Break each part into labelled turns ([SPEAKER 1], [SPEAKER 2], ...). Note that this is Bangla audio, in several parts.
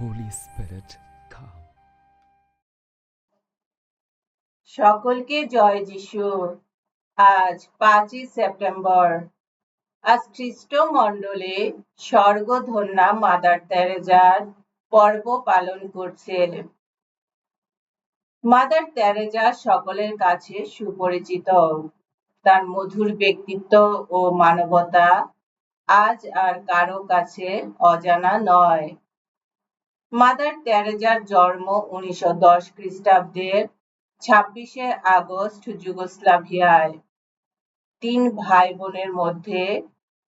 [SPEAKER 1] Holy Spirit, come.
[SPEAKER 2] সকলকে জয় যিশু। আজ পাঁচই সেপ্টেম্বর। আজ খ্রিস্ট মণ্ডলে স্বর্গধন্যা মাদার তেরেজার পর্ব পালন করছে মাদার তেরেজা সকলের কাছে সুপরিচিত। তার মধুর ব্যক্তিত্ব ও মানবতা আজ আর কারও কাছে অজানা নয়। মাদার তেরেজার জন্ম উনিশশো দশ খ্রিস্টাব্দের ছাব্বিশে আগস্ট যুগোস্লাভিয়ায়। তিন ভাই বোনের মধ্যে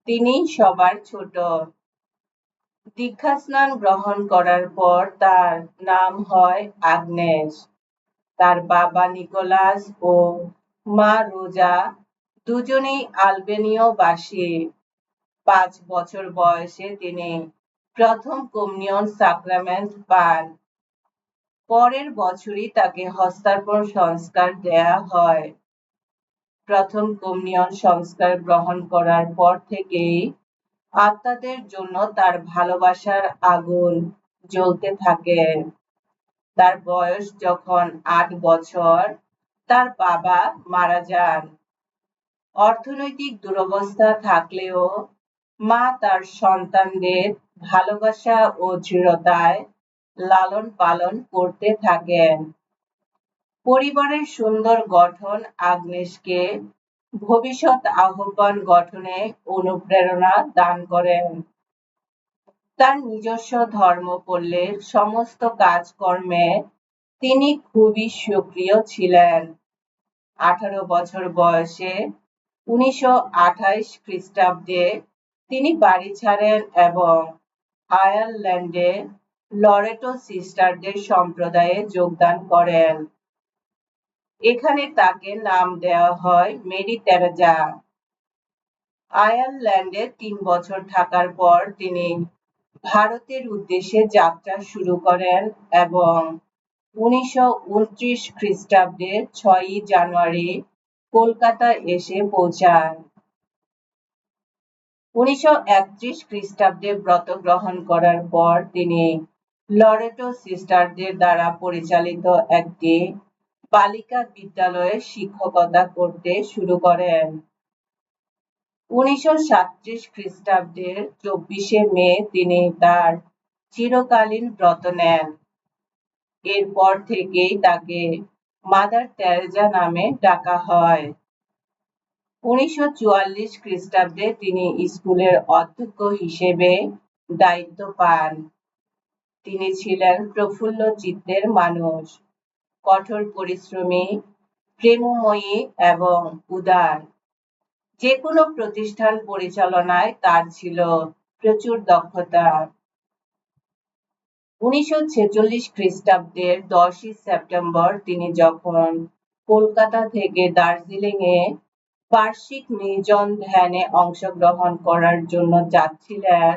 [SPEAKER 2] তিনি সবার ছোট। দীক্ষা স্নান গ্রহণ করার পর তার নাম হয় আগ্নেস তার বাবা নিকোলাস ও মা রোজা দুজনেই আলবেনীয় বাসী। পাঁচ বছর বয়সে তিনি প্রথম কমিউনিয়ন সাক্রামেন্ট পান। পরের বছরই তাকে হস্তার্পণ সংস্কার দেয়া হয়। প্রথম কমিউনিয়ন সংস্কার গ্রহণ করার পর থেকেই আত্মাদের জন্য তার ভালোবাসার আগুন জ্বলতে থাকে। তার বয়স যখন আট বছর, তার বাবা মারা যান। অর্থনৈতিক দুরবস্থা থাকলেও মা তার সন্তানদের ভালোবাসা ও দৃঢ়তায় লালন পালন করতে থাকেন। পরিবারের সুন্দর গঠন আগ্নেশকে ভবিষ্যৎ আহ্বান গঠনে অনুপ্রেরণা দান করেন। তার নিজস্ব ধর্ম পল্লের সমস্ত কাজকর্মে তিনি খুবই সক্রিয় ছিলেন। আঠারো বছর বয়সে উনিশশো খ্রিস্টাব্দে তিনি বাড়ি ছাড়েন এবং আয়ারল্যান্ডে লরেটো সিস্টারদের সম্প্রদায়ে যোগদান করেন। এখানে তাকে নাম দেওয়া হয় মেরি তেরেজা আয়ারল্যান্ডে তিন বছর থাকার পর তিনি ভারতের উদ্দেশ্যে যাত্রা শুরু করেন এবং উনিশশো উনত্রিশ খ্রিস্টাব্দে ছয়ই জানুয়ারি কলকাতা এসে পৌঁছান। উনিশশো একত্রিশ খ্রিস্টাব্দে ব্রত গ্রহণ করার পর তিনি লরেটো সিস্টারদের দ্বারা পরিচালিত একটি বালিকা বিদ্যালয়ে শিক্ষকতা করতে শুরু করেন। উনিশশো সাতত্রিশ খ্রিস্টাব্দের চব্বিশে মে তিনি তার চিরকালীন ব্রত নেন। এরপর থেকেই তাকে মাদার তেরেজা নামে ডাকা হয়। উনিশশো চুয়াল্লিশ খ্রিস্টাব্দে তিনি স্কুলের অধ্যক্ষ হিসেবে দায়িত্ব পান। তিনি ছিলেন প্রফুল্ল চিত্তের মানুষ, কঠোর পরিশ্রমী, প্রেমময়ী এবং উদার। যে কোনো প্রতিষ্ঠান পরিচালনায় তার ছিল প্রচুর দক্ষতা। উনিশশো ছেচল্লিশ খ্রিস্টাব্দের দশই সেপ্টেম্বর তিনি যখন কলকাতা থেকে দার্জিলিং এ বার্ষিক নির্জন ধ্যানে অংশগ্রহণ করার জন্য যাচ্ছিলেন।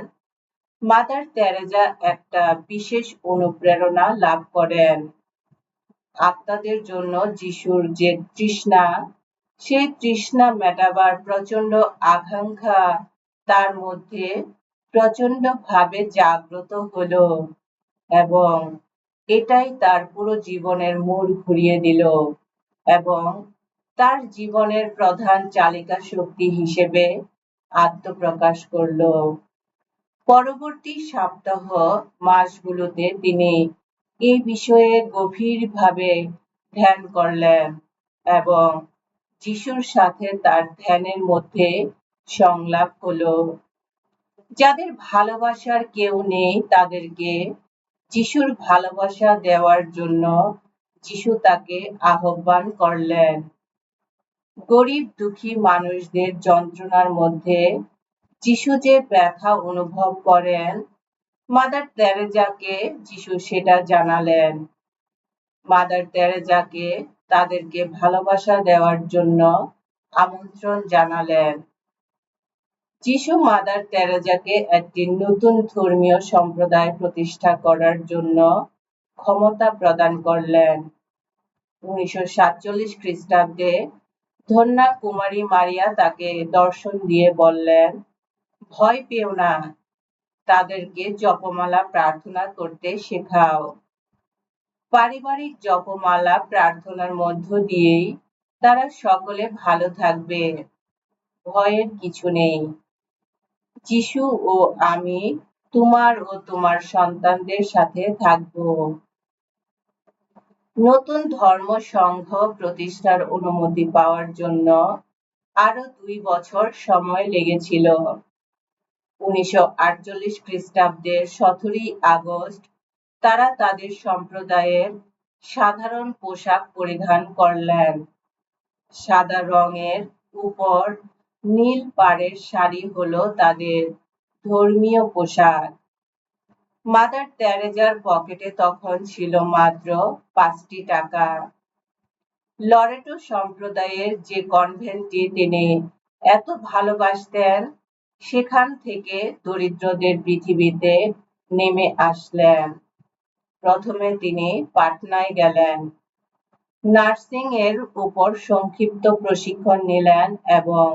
[SPEAKER 2] মাদার তেরেজা একটা বিশেষ অনুপ্রেরণা লাভ করেন। আত্মাদের জন্য যিশুর যে তৃষ্ণা, সেই তৃষ্ণা মেটাবার প্রচণ্ড আকাঙ্ক্ষা তার মধ্যে প্রচণ্ড ভাবে জাগ্রত হলো এবং এটাই তার পুরো জীবনের মূল ঘুরিয়ে দিল এবং তার জীবনের প্রধান চালিকা শক্তি হিসেবে আত্মপ্রকাশ করল। পরবর্তী সপ্তাহ মাসগুলোতে তিনি এই বিষয়ে গভীরভাবে ধ্যান করলেন এবং যিশুর সাথে তার ধ্যানের মধ্যে সংলাপ হলো। যাদের ভালোবাসার কেউ নেই, তাদেরকে যিশুর ভালোবাসা দেওয়ার জন্য যিশু তাকে আহ্বান করলেন। গরিব দুঃখী মানুষদের যন্ত্রণার মধ্যে যিশু যে ব্যথা অনুভব করেন, মাদার তেরেজাকে যিশু সেটা জানালেন। মাদার তেরেজাকে তাদেরকে ভালোবাসা দেওয়ার জন্য আমন্ত্রণ জানালেন। যিশু মাদার তেরেজাকে একটি নতুন ধর্মীয় সম্প্রদায় প্রতিষ্ঠা করার জন্য ক্ষমতা প্রদান করলেন। উনিশশো সাতচল্লিশ খ্রিস্টাব্দে ধন্যা কুমারী মারিয়া তাকে দর্শন দিয়ে বললেন, ভয় পেও না, তাদেরকে জপমালা প্রার্থনা করতে শেখাও। পারিবারিক জপমালা প্রার্থনার মধ্য দিয়েই তারা সকলে ভালো থাকবে, ভয়ের কিছু নেই। যিশু ও আমি তোমার ও তোমার সন্তানদের সাথে থাকব। নতুন ধর্ম সংঘ প্রতিষ্ঠার অনুমতি পাওয়ার জন্য আরও দুই বছর সময় লেগেছিল। উনিশশো আটচল্লিশ খ্রিস্টাব্দের সতেরোই আগস্ট তারা তাদের সম্প্রদায়ের সাধারণ পোশাক পরিধান করলেন। সাদা রঙের উপর নীল পাড়ের শাড়ি হলো তাদের ধর্মীয় পোশাক। মাদার তেরেজার পকেটে তখন ছিল মাত্র পাঁচটি টাকা। লরেটো সম্প্রদায়ের যে কনভেন্টটি তিনি এত ভালোবাসতেন, সেখান থেকে দরিদ্রদের পৃথিবীতে নেমে আসলেন। প্রথমে তিনি পাটনায় গেলেন। নার্সিং এর উপর সংক্ষিপ্ত প্রশিক্ষণ নিলেন এবং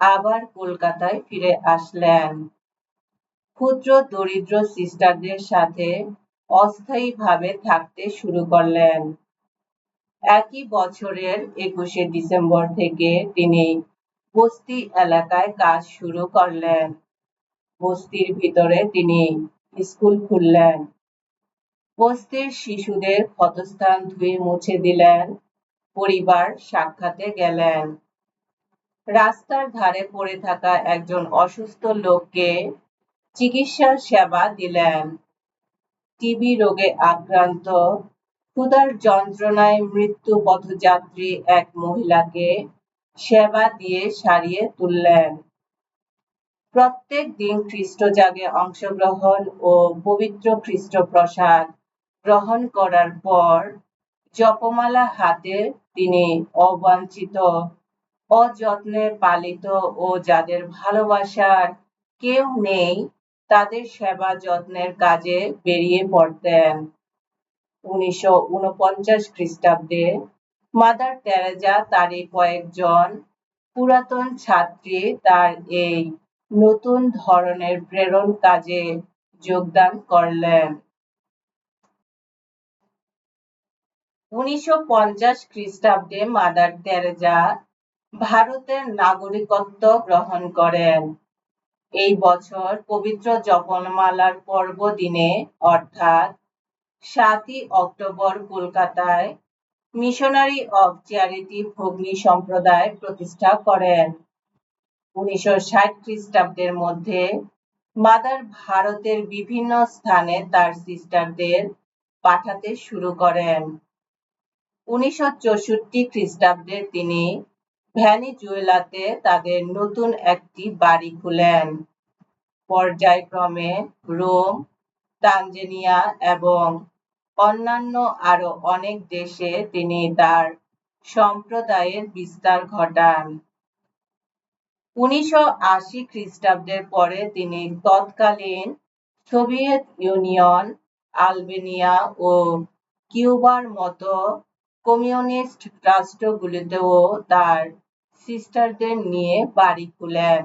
[SPEAKER 2] আবার কলকাতায় ফিরে আসলেন। ক্ষুদ্র দরিদ্র সিস্টারদের সাথে অস্থায়ীভাবে থাকতে শুরু করলেন। একই বছরের একুশে ডিসেম্বর থেকে তিনি বস্তি এলাকায় কাজ শুরু করলেন। বস্তির ভিতরে তিনি স্কুল খুললেন। বস্তির শিশুদের ক্ষতস্থান ধুয়ে মুছে দিলেন। পরিবার সাক্ষাতে গেলেন। রাস্তার ধারে পড়ে থাকা একজন অসুস্থ লোককে চিকিৎসার সেবা দিলেন। টিবি রোগে আক্রান্ত। ক্ষুধার যন্ত্রণায় মৃত্যু পথযাত্রী এক মহিলাকে সেবা দিয়ে সারিয়ে তুললেন। প্রত্যেক দিন খ্রিস্ট জাগে অংশগ্রহণ ও পবিত্র খ্রিস্ট প্রসাদ গ্রহণ করার পর জপমালা হাতে তিনি অবাঞ্ছিত, অযত্নে পালিত ও যাদের ভালোবাসার কেউ নেই তাদের সেবা যত্নের কাজে বেরিয়ে পড়তেন। উনিশশো উনপঞ্চাশ খ্রিস্টাব্দে মাদার তেরেজা তারই কয়েকজন পুরাতন ছাত্রী তার এই নতুন ধরনের প্রেরণ কাজে যোগদান করলেন। উনিশশো পঞ্চাশ খ্রিস্টাব্দে মাদার তেরেজা ভারতের নাগরিকত্ব গ্রহণ করেন। এই বছর পবিত্র জপনমালার পর্ব দিনে অর্থাৎ সাতই অক্টোবর কলকাতায় মিশনারি অব চ্যারিটি ভগ্নী সম্প্রদায় প্রতিষ্ঠা করেন। উনিশশো ষাট খ্রিস্টাব্দের মধ্যে মাদার ভারতের বিভিন্ন স্থানে তার সিস্টারদের পাঠাতে শুরু করেন। উনিশশো চৌষট্টি খ্রিস্টাব্দে তিনি ভ্যানিজুয়েলাতে তাদের নতুন একটি বাড়ি খুলেন। পর্যায়ক্রমে রোম, তানজেনিয়া এবং অন্যান্য আরও অনেক দেশে তিনি তার সম্প্রদায়ের বিস্তার ঘটান। উনিশশো আশি খ্রিস্টাব্দের পরে তিনি তৎকালীন সোভিয়েত ইউনিয়ন, আলবেনিয়া ও কিউবার মতো কমিউনিস্ট রাষ্ট্রগুলিতেও তার সিস্টারদের নিয়ে বাড়ি খুলেন।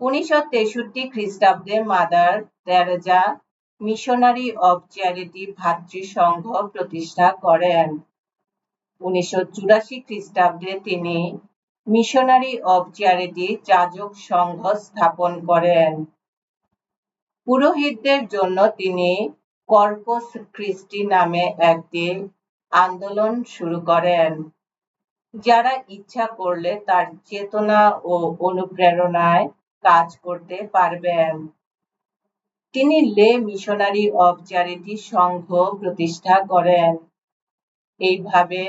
[SPEAKER 2] উনিশশো তেষট্টি খ্রিস্টাব্দে Mother Teresa Missionary of Charity ভাতৃসংঘ প্রতিষ্ঠা করেন। উনিশশো চুরাশি খ্রিস্টাব্দে তিনি মিশনারি অব চ্যারিটি যাজক সংঘ স্থাপন করেন। পুরোহিতদের জন্য তিনি কর্পস ক্রিস্টি নামে একটি আন্দোলন শুরু করেন। যারা ইচ্ছা করলে তার চেতনা ও অনুপ্রেরণায় কাজ করতে পারবেন। তিনি লে মিশনারি অব চ্যারিটি সংঘ প্রতিষ্ঠা করেন। এইভাবে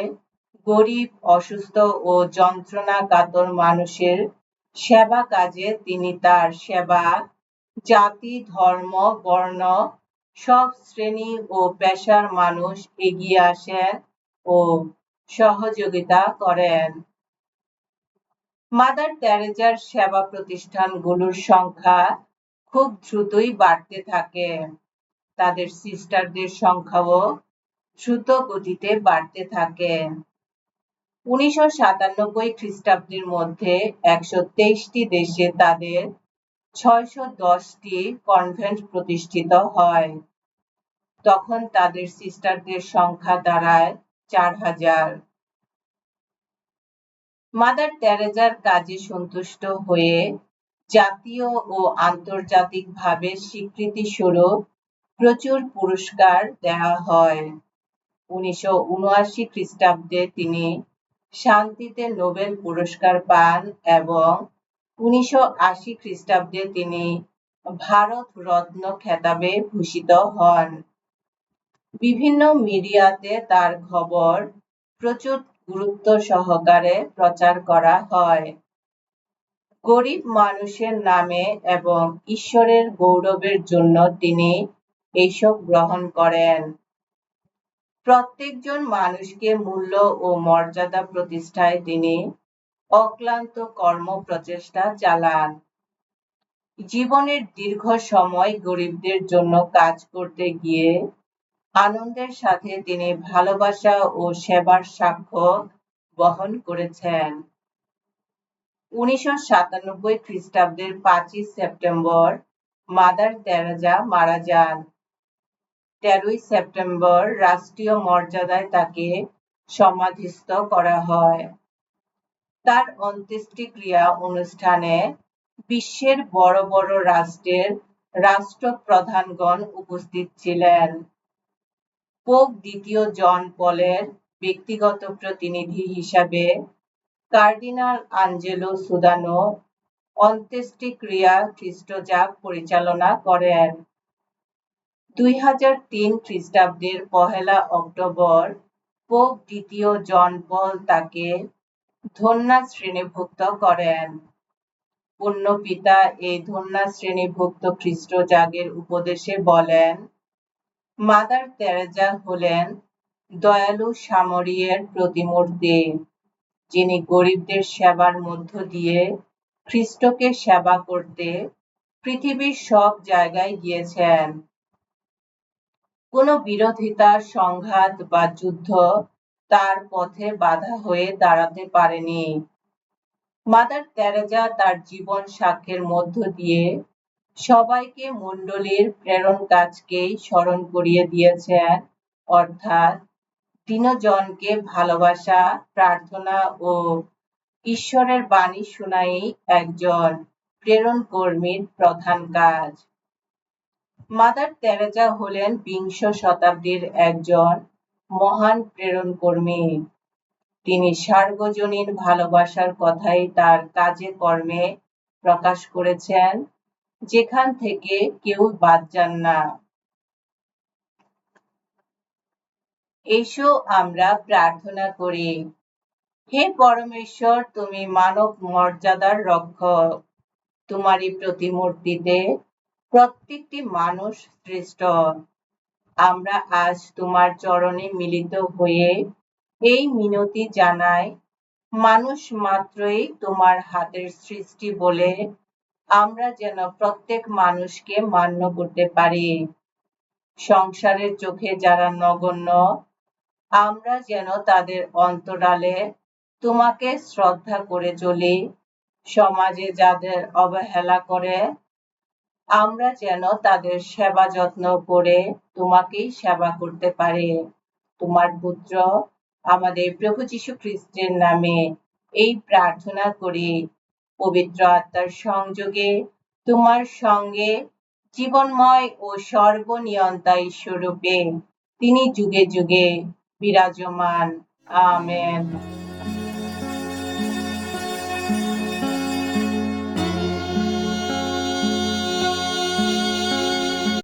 [SPEAKER 2] গরিব, অসুস্থ ও যন্ত্রণা কাতর মানুষের সেবা কাজে তিনি তার সেবা, জাতি, ধর্ম, বর্ণ সব শ্রেণি ও পেশার মানুষ এগিয়ে আসেন ও সহযোগিতা করেন। মাদার তেরেজার সেবা প্রতিষ্ঠানগুলোর সংখ্যা খুব দ্রুতই বাড়তে থাকে। তাদের সিস্টারদের সংখ্যাও দ্রুত গতিতে বাড়তে থাকে। উনিশশো সাতানব্বই খ্রিস্টাব্দের মধ্যে একশো তেইশটি দেশে তাদের ছয়শো দশটি কনভেন্ট প্রতিষ্ঠিত হয়। তখন তাদের সিস্টারদের সংখ্যা দাঁড়ায় চার হাজার। মাদার তেরেজার কাজে সন্তুষ্ট হয়ে জাতীয় ও আন্তর্জাতিকভাবে স্বীকৃতি স্বরূপ প্রচুর পুরস্কার দেওয়া হয়। উনিশশো উনআশি খ্রিস্টাব্দে তিনি শান্তিতে নোবেল পুরস্কার পান এবং উনিশশো আশি খ্রিস্টাব্দে তিনি ভারত রত্ন খেতাবে ভূষিত হন। বিভিন্ন মিডিয়াতে তার খবর প্রচুর গুরুত্ব সহকারে প্রচার করা হয়। গরিব মানুষের নামে এবং ঈশ্বরের গৌরবের জন্য তিনি এইসব গ্রহণ করেন। প্রত্যেকজন মানুষকে মূল্য ও মর্যাদা প্রতিষ্ঠায় তিনি অক্লান্ত কর্ম প্রচেষ্টা চালান। জীবনের দীর্ঘ সময় গরিবদের জন্য কাজ করতে গিয়ে আনন্দের সাথে তিনি ভালোবাসা ও সেবার সাক্ষ্য বহন করেছেন। উনিশশো সাতানব্বই খ্রিস্টাব্দের পাঁচই সেপ্টেম্বর মাদার মারা যান। তেরোই সেপ্টেম্বর রাষ্ট্রীয় মর্যাদায় তাকে সমাধিস্থ করা হয়। তার অন্ত্যেষ্টিক্রিয়া অনুষ্ঠানে বিশ্বের বড় বড় রাষ্ট্রের রাষ্ট্রপ্রধানগণ উপস্থিত ছিলেন। পোপ দ্বিতীয় জন পলের ব্যক্তিগত প্রতিনিধি হিসাবে কার্ডিনাল আঞ্জেলো সুদানো অন্ত্যেষ্টিক্রিয়া খ্রিস্টজাগ পরিচালনা করেন। দুই হাজার তিন খ্রিস্টাব্দের পহেলা অক্টোবর পোপ দ্বিতীয় জন পল তাকে ধন্যা শ্রেণীভুক্ত করেন। পুণ্য পিতা এই ধন্যা শ্রেণীভুক্ত খ্রিস্টজাগের উপদেশে বলেন মাদার তেরেজা হলেন দয়ালু সামরিয়ের প্রতিমূর্তি, যিনি গরিবদের সেবার মধ্য দিয়ে খ্রিস্টকে সেবা করতে পৃথিবীর সব জায়গায় গিয়েছেন। কোনো বিরোধিতা, সংঘাত বা যুদ্ধ তার পথে বাধা হয়ে দাঁড়াতে পারেনি। মাদার তেরেজা তার জীবন সাক্ষ্যের মধ্য দিয়ে সবাইকে মণ্ডলীর প্রেরণ কাজকেই স্মরণ করিয়ে দিয়েছেন। অর্থাৎ দিনজনকে ভালোবাসা, প্রার্থনা ও ঈশ্বরের বাণী শোনাই একজন প্রেরণ কর্মীর প্রধান কাজ। মাদার তেরেজা হলেন বিংশ শতাব্দীর একজন মহান প্রেরণ কর্মী। তিনি সার্বজনীন ভালোবাসার কথাই তার কাজে কর্মে প্রকাশ করেছেন। যেখান থেকে কেউ বাদ যান না। এসো আমরা প্রার্থনা করি। হে পরমেশ্বর, তুমি মানব মর্যাদার রক্ষক। তোমারই প্রতিমূর্তিতে প্রত্যেকটি মানুষ শ্রেষ্ঠ আমরা আজ তোমার চরণে মিলিত হয়ে এই মিনতি জানাই। মানুষ মাত্রই তোমার হাতের সৃষ্টি বলে আমরা যেন প্রত্যেক মানুষকে মান্য করতে পারি। সংসারের চোখে যারা নগণ্য, আমরা যেন তাদের অন্তরালে তোমাকে শ্রদ্ধা করে চলি। সমাজে যাদের অবহেলা করে, আমরা যেন তাদের সেবা যত্ন করে তোমাকেই সেবা করতে পারি। তোমার পুত্র, আমাদের প্রভু যীশু খ্রিস্টের নামে এই প্রার্থনা করি। পবিত্র আত্মার সংযোগে তোমার সঙ্গে জীবনময় ও সর্বনিয়ন্তা স্বরূপে তিনি যুগে যুগে বিরাজমান। আমেন।